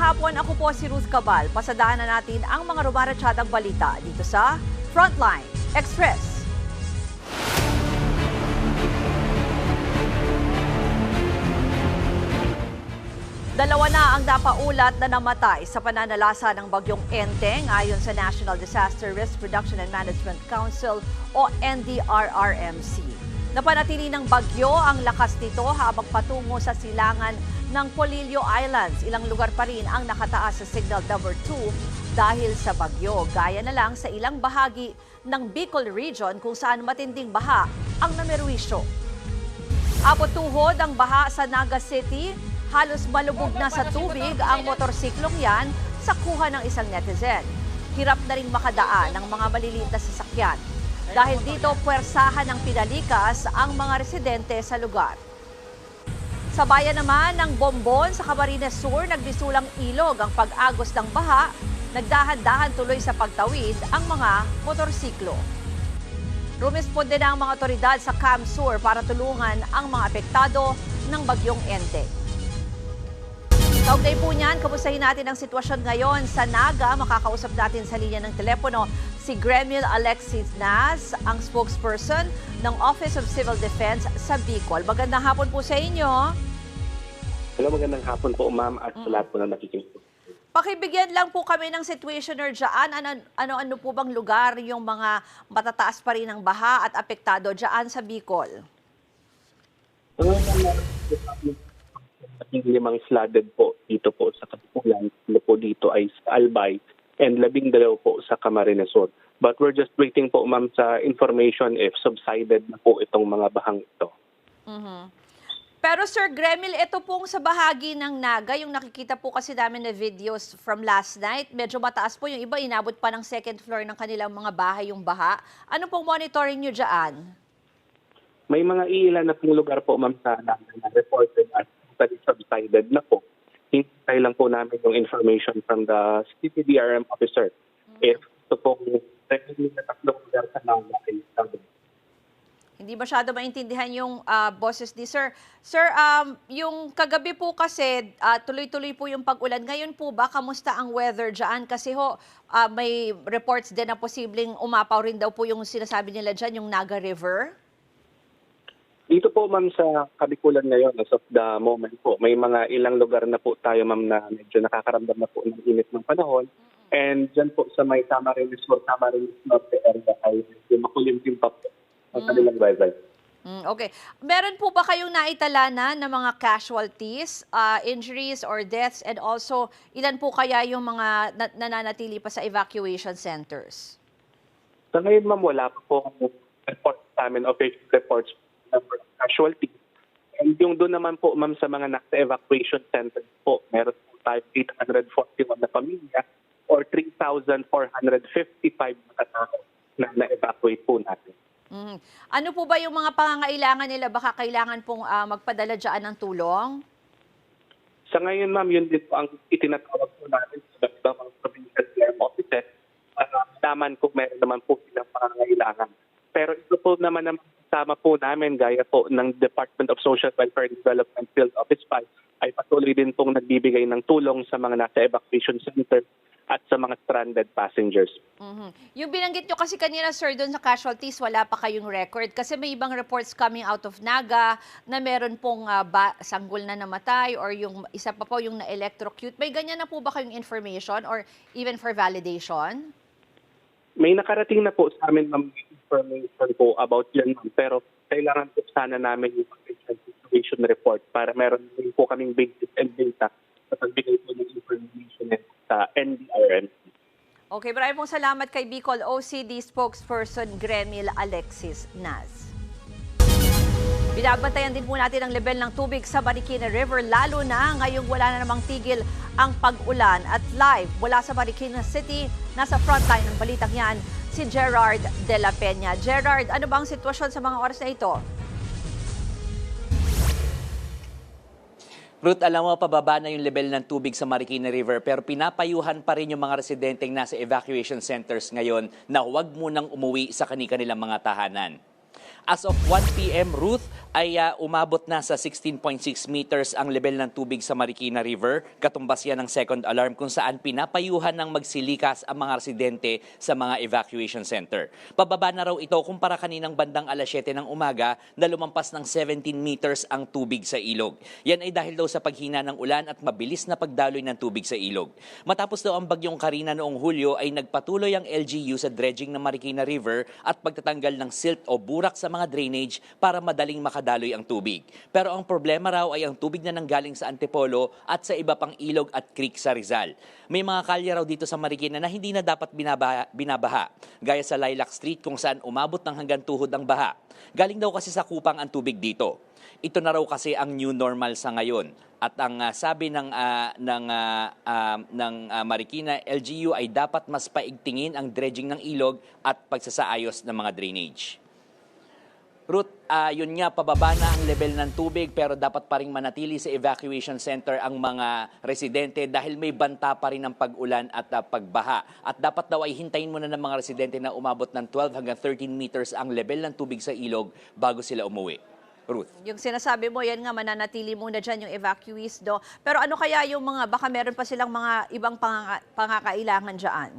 hapon, ako po si Ruth Cabal. Pasadahan na natin ang mga rumaratsyadang balita dito sa Frontline Express. Dalawa na ang napaulat na namatay sa pananalasa ng bagyong Enteng ayon sa National Disaster Risk Reduction and Management Council o NDRRMC. Napanatili ng bagyo ang lakas nito habang patungo sa silangan ng Polillo Islands. Ilang lugar pa rin ang nakataas sa signal number 2 dahil sa bagyo. Gaya na lang sa ilang bahagi ng Bicol Region kung saan matinding baha ang namerwisyo. Abot tuhod ang baha sa Naga City. Halos malubog na sa tubig ang motorsiklong yan sa kuha ng isang netizen. Hirap na rin makadaan ng mga maliliit na sasakyan. Dahil dito, puwersahan ng pinalikas ang mga residente sa lugar. Sa bayan naman ng Bombon sa Camarines Sur, nagdisulang ilog ang pag-agos ng baha. Nagdahan-dahan tuloy sa pagtawid ang mga motorsiklo. Rumisponde na ang mga otoridad sa Cam Sur para tulungan ang mga apektado ng bagyong Ente. Kaugnay po niyan, kamustahin natin ang sitwasyon ngayon sa Naga. Makakausap natin sa linya ng telepono si Gremil Alexis Nas, ang spokesperson ng Office of Civil Defense sa Bicol. Magandang hapon po sa inyo. Hello, magandang hapon po, ma'am, at sa lahat po na nakikinig po. Pakibigyan lang po kami ng situationer dyan. Ano, ano, ano po bang lugar yung mga matataas pa rin ng baha at apektado dyan sa Bicol? Yung limang flooded po dito po sa Katipulan, ano po dito ay sa Albay, and labing dalaw po sa Camarines Sur. But we're just waiting po, ma'am, sa information if subsided na po itong mga bahang ito. Pero Sir Gremil, ito pong sa bahagi ng Naga, yung nakikita po kasi namin na videos from last night, medyo mataas po yung iba, inabot pa ng second floor ng kanilang mga bahay yung baha. Ano pong monitoring nyo dyan? May mga ilan na pong lugar po, ma'am, sa namin na reported at totally subsided na po. Hintay lang po namin yung information from the CPDRM officer. If ito pong regularly na tatlong lugar sa ay subsided. Hindi masyado maintindihan yung ah, boses ni Sir. Sir, um, yung kagabi po kasi, ah, tuloy-tuloy po yung pag-ulan. Ngayon po ba, kamusta ang weather dyan? Kasi ho, ah, may reports din na posibleng umapaw rin daw po yung sinasabi nila dyan, yung Naga River. Dito po ma'am sa Kabikulan ngayon, as of the moment po, may mga ilang lugar na po tayo ma'am na medyo nakakaramdam na po ng init ng panahon. And dyan po sa may Camarines Sur, Camarines Norte area ay makulimtim pa po ang kanilang weather. Mm, okay. Meron po ba kayong naitala na ng mga casualties, ah, injuries or deaths and also ilan po kaya yung mga na- nananatili pa sa evacuation centers? Sa ngayon ma'am, wala pa po report sa amin, official reports number of casualties. And yung doon naman po ma'am sa mga nasa evacuation centers po, meron po tayo 841 na pamilya or 3,455 na tao na na-evacuate po natin. Mhm. Ano po ba yung mga pangangailangan nila? Baka kailangan pong ah, magpadala dyan ng tulong? Sa ngayon, ma'am, yun din po ang itinatawag po natin sa iba't mga provincial care offices para malaman kung meron naman po silang pangangailangan. Pero ito po naman ang kasama po namin gaya po ng Department of Social Welfare and Development Field Office 5 ay patuloy din pong nagbibigay ng tulong sa mga nasa evacuation center at sa mga stranded passengers. Mhm. Yung binanggit nyo kasi kanina, sir, doon sa casualties, wala pa kayong record. Kasi may ibang reports coming out of Naga na meron pong ah, ba- sanggol na namatay or yung isa pa po yung na-electrocute. May ganyan na po ba kayong information or even for validation? May nakarating na po sa amin ma'am information po about yan ma'am. Pero kailangan po sana namin yung situation report para meron din po kaming basis and data sa pagbigay po ng information sa NDRM. Okay, maraming pong salamat kay Bicol OCD spokesperson Gremil Alexis Naz. Binabantayan din po natin ang level ng tubig sa Marikina River, lalo na ngayong wala na namang tigil ang pag-ulan. At live mula sa Marikina City, nasa frontline ng balitang yan, si Gerard De La Peña. Gerard, ano ba ang sitwasyon sa mga oras na ito? Ruth, alam mo, pababa na yung level ng tubig sa Marikina River pero pinapayuhan pa rin yung mga residenteng nasa evacuation centers ngayon na huwag munang umuwi sa kanilang mga tahanan. As of 1 p.m., Ruth, ay ah, umabot na sa 16.6 meters ang level ng tubig sa Marikina River. Katumbas yan ng second alarm kung saan pinapayuhan ng magsilikas ang mga residente sa mga evacuation center. Pababa na raw ito kumpara kaninang bandang alas 7 ng umaga na lumampas ng 17 meters ang tubig sa ilog. Yan ay dahil daw sa paghina ng ulan at mabilis na pagdaloy ng tubig sa ilog. Matapos daw ang bagyong Karina noong Hulyo ay nagpatuloy ang LGU sa dredging ng Marikina River at pagtatanggal ng silt o burak sa mga drainage para madaling makadaloy ang tubig. Pero ang problema raw ay ang tubig na nanggaling sa Antipolo at sa iba pang ilog at creek sa Rizal. May mga kalye raw dito sa Marikina na hindi na dapat binabaha, binabaha gaya sa Lilac Street kung saan umabot ng hanggang tuhod ang baha. Galing daw kasi sa kupang ang tubig dito. Ito na raw kasi ang new normal sa ngayon. At ang ah, sabi ng ah, ng ah, ah, ng ah, Marikina LGU ay dapat mas paigtingin ang dredging ng ilog at pagsasaayos ng mga drainage. Ruth, ah, yun nga, pababa na ang level ng tubig pero dapat pa rin manatili sa evacuation center ang mga residente dahil may banta pa rin ng pag-ulan at ah, pagbaha. At dapat daw ay hintayin muna ng mga residente na umabot ng 12 hanggang 13 meters ang level ng tubig sa ilog bago sila umuwi. Ruth. Yung sinasabi mo, yan nga, mananatili muna dyan yung evacuees, do. Pero ano kaya yung mga, baka meron pa silang mga ibang pangaka- pangakailangan dyan?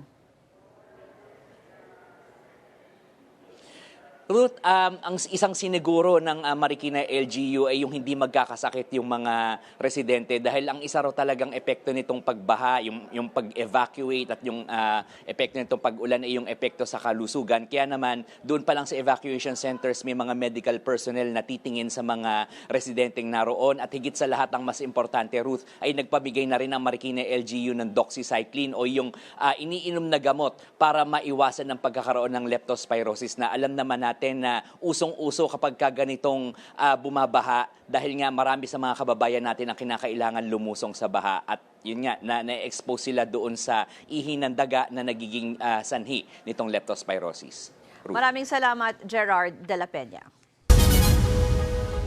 Ruth, um, ang isang siniguro ng uh, Marikina LGU ay yung hindi magkakasakit yung mga residente dahil ang isa raw talagang epekto nitong pagbaha, yung, yung pag-evacuate at yung uh, epekto nitong pag-ulan ay yung epekto sa kalusugan. Kaya naman, doon pa lang sa evacuation centers may mga medical personnel na titingin sa mga residenteng naroon at higit sa lahat ang mas importante, Ruth, ay nagpabigay na rin ang Marikina LGU ng doxycycline o yung uh, iniinom na gamot para maiwasan ng pagkakaroon ng leptospirosis na alam naman natin na usong-uso kapag ka ganitong ah, bumabaha dahil nga marami sa mga kababayan natin ang kinakailangan lumusong sa baha at yun nga, na, na-expose sila doon sa ihi ng daga na nagiging ah, sanhi nitong leptospirosis. Ruth. Maraming salamat, Gerard de la Peña.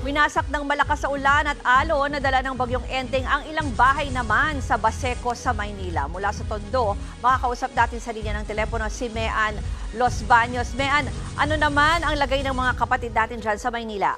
Winasak ng malakas sa ulan at alon na dala ng bagyong Enteng ang ilang bahay naman sa Baseco sa Maynila. Mula sa Tondo, makakausap natin sa linya ng telepono si Mean Los Baños. Mean, ano naman ang lagay ng mga kapatid natin dyan sa Maynila?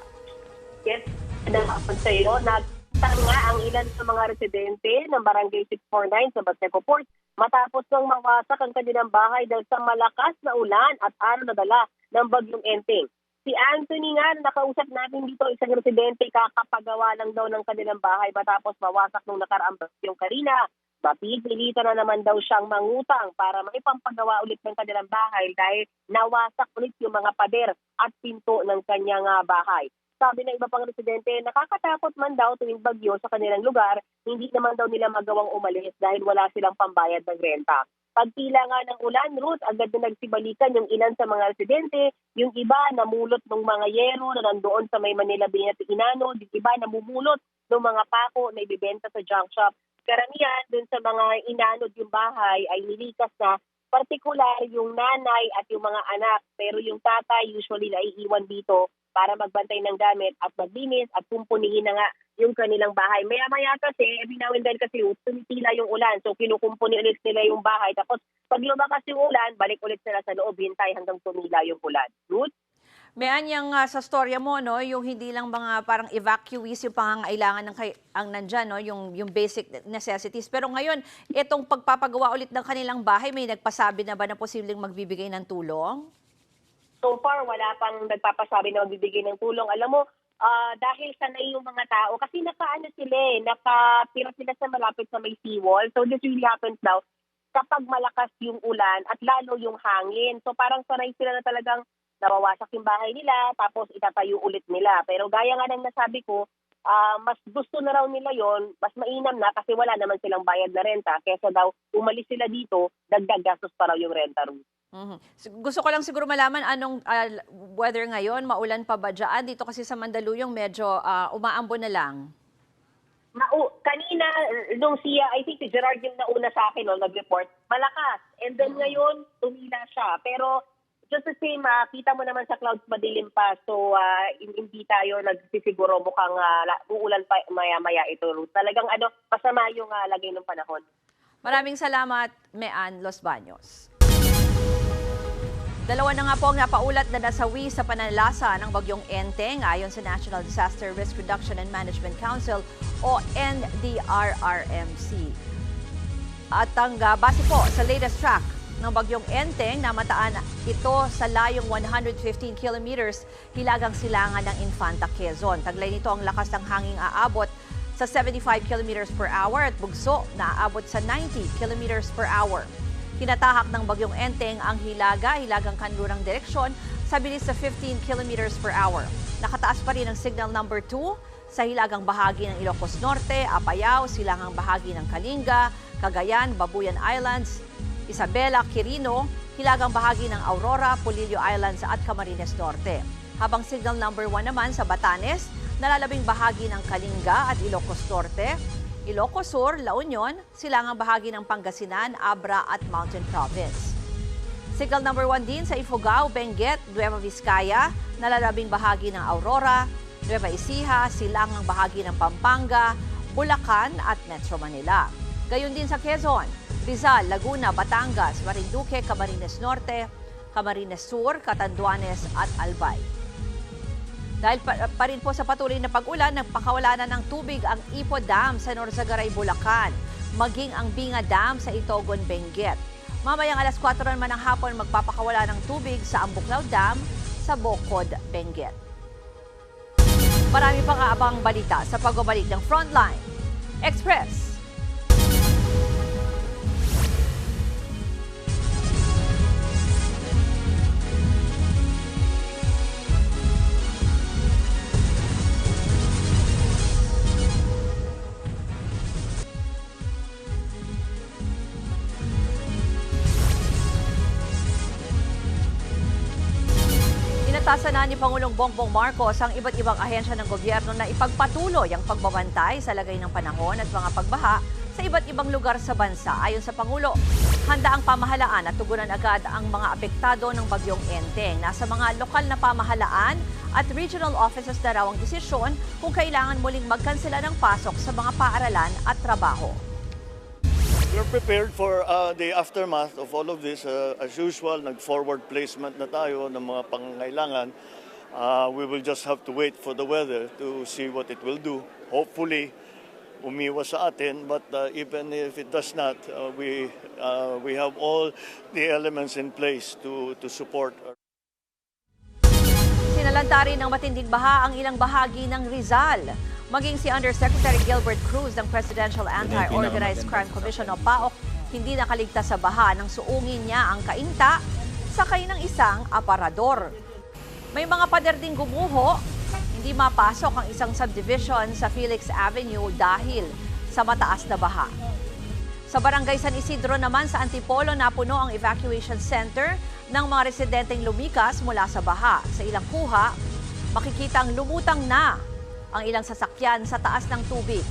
Yes, nakapag sa iyo, nagtanga ang ilan sa mga residente ng Barangay 649 sa Baseco Port matapos nang mawasak ang kanilang bahay dahil sa malakas na ulan at araw na dala ng bagyong Enteng. Si Anthony nga, na nakausap natin dito, isang residente, kakapagawa lang daw ng kanilang bahay matapos mawasak nung nakaraang bagyong Karina. Mapipilitan na naman daw siyang mangutang para maipampagawa ulit ng kanilang bahay dahil nawasak ulit yung mga pader at pinto ng kanyang ah, bahay. Sabi ng iba pang residente, nakakatakot man daw tuwing bagyo sa kanilang lugar, hindi naman daw nila magawang umalis dahil wala silang pambayad ng renta. Pagtila nga ng ulan, Ruth, agad na nagsibalikan yung ilan sa mga residente, yung iba namulot ng mga yero na nandoon sa may Manila Binat Inano, yung iba namumulot ng mga pako na ibibenta sa junk shop. Karamihan dun sa mga inanod yung bahay ay nilikas na partikular yung nanay at yung mga anak pero yung tatay usually naiiwan dito para magbantay ng gamit at maglinis at kumpunihin na nga yung kanilang bahay. Maya-maya kasi, every now and then kasi tumitila yung ulan. So kinukumpuni ulit nila yung bahay. Tapos pag lumakas yung ulan, balik ulit sila sa loob, hintay hanggang tumila yung ulan. Ruth? Mean, yung ah, sa storya mo, no, yung hindi lang mga parang evacuees yung pangangailangan ng kay, ang nandyan, no, yung, yung basic necessities. Pero ngayon, itong pagpapagawa ulit ng kanilang bahay, may nagpasabi na ba na posibleng magbibigay ng tulong? So far, wala pang nagpapasabi na magbibigay ng tulong. Alam mo, ah, dahil sanay yung mga tao, kasi nakaano sila eh, nakatira sila sa malapit sa may seawall. So this really happens now kapag malakas yung ulan at lalo yung hangin. So parang sanay sila na talagang nawawasak yung bahay nila, tapos itatayo ulit nila. Pero gaya nga ng nasabi ko, ah, mas gusto na raw nila yon mas mainam na kasi wala naman silang bayad na renta. Kesa daw umalis sila dito, dagdag gastos pa raw yung renta room. Mhm. S- Gusto ko lang siguro malaman anong ah, weather ngayon, maulan pa ba dyan? Dito kasi sa Mandaluyong medyo ah, umaambo na lang. Mau, kanina, nung siya, I think si Gerard yung nauna sa akin, no, nag-report, malakas. And then ngayon, tumila siya. Pero just the same, ah, kita mo naman sa clouds madilim pa. So, hin- hindi tayo nagsisiguro mukhang la- uulan pa maya-maya ito. Talagang ano, masama yung ah, lagay ng panahon. Maraming salamat, Mean Los Baños. Dalawa na nga po ang napaulat na nasawi sa pananalasa ng bagyong Enteng ayon sa National Disaster Risk Reduction and Management Council o NDRRMC. At ang uh, base po sa latest track ng bagyong Enteng, namataan ito sa layong 115 kilometers hilagang silangan ng Infanta, Quezon. Taglay nito ang lakas ng hanging aabot sa 75 kilometers per hour at bugso na aabot sa 90 kilometers per hour. Kinatahak ng bagyong Enteng ang hilaga, hilagang kanlurang direksyon sa bilis sa 15 kilometers per hour. Nakataas pa rin ang signal number 2 sa hilagang bahagi ng Ilocos Norte, Apayao, silangang bahagi ng Kalinga, Cagayan, Babuyan Islands, Isabela, Quirino, hilagang bahagi ng Aurora, Polillo Islands at Camarines Norte. Habang signal number 1 naman sa Batanes, nalalabing bahagi ng Kalinga at Ilocos Norte, Ilocos Sur, La Union, silangang bahagi ng Pangasinan, Abra at Mountain Province. Signal number 1 din sa Ifugao, Benguet, Nueva Vizcaya, nalalabing bahagi ng Aurora, Nueva Ecija, silangang bahagi ng Pampanga, Bulacan at Metro Manila. Gayon din sa Quezon, Rizal, Laguna, Batangas, Marinduque, Camarines Norte, Camarines Sur, Catanduanes at Albay. Dahil pa, pa rin po sa patuloy na pag-ulan, nagpakawala na ng tubig ang Ipo Dam sa Norzagaray, Bulacan, maging ang Binga Dam sa Itogon, Benguet. Mamayang alas 4 naman ng hapon magpapakawala ng tubig sa Ambuklaw Dam sa Bocod, Benguet. Marami pang aabang balita sa pagbabalik ng Frontline Express. Ni Pangulong Bongbong Marcos ang iba't ibang ahensya ng gobyerno na ipagpatuloy ang pagbabantay sa lagay ng panahon at mga pagbaha sa iba't ibang lugar sa bansa. Ayon sa Pangulo, handa ang pamahalaan at tugunan agad ang mga apektado ng bagyong Enteng. Nasa mga lokal na pamahalaan at regional offices na raw ang desisyon kung kailangan muling magkansela ng pasok sa mga paaralan at trabaho. We're prepared for uh, the aftermath of all of this. Uh, as usual, nag-forward placement na tayo ng mga pangangailangan. Uh, we will just have to wait for the weather to see what it will do. Hopefully, umiwas sa atin. But uh, even if it does not, uh, we, uh, we have all the elements in place to, to support our Sinalanta rin ng matinding baha ang ilang bahagi ng Rizal. Maging si Undersecretary Gilbert Cruz ng Presidential Anti-Organized Crime Commission o PAOK hindi nakaligtas sa baha nang suungin niya ang kainta sakay ng isang aparador. May mga pader ding gumuho, hindi mapasok ang isang subdivision sa Felix Avenue dahil sa mataas na baha. Sa barangay San Isidro naman sa Antipolo napuno ang evacuation center ng mga residenteng lumikas mula sa baha. Sa ilang kuha, makikita ang lumutang na ang ilang sasakyan sa taas ng tubig.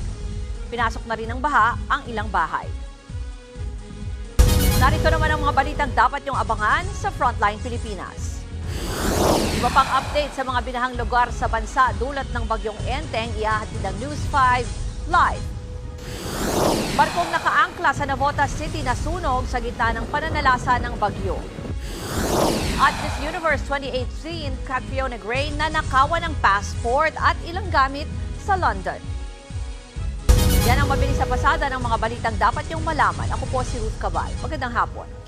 Pinasok na rin ng baha ang ilang bahay. Narito naman ang mga balitang dapat niyong abangan sa Frontline Pilipinas. Iba pang update sa mga binahang lugar sa bansa dulot ng bagyong Enteng, ihahatid ng News 5 live. Barkong nakaangkla sa Navotas City na sunog sa gitna ng pananalasa ng bagyo. At Miss Universe 2018, Catriona Gray na nakawan ng passport at ilang gamit sa London. Yan ang mabilis sa pasada ng mga balitang dapat niyong malaman. Ako po si Ruth Cabal. Magandang hapon.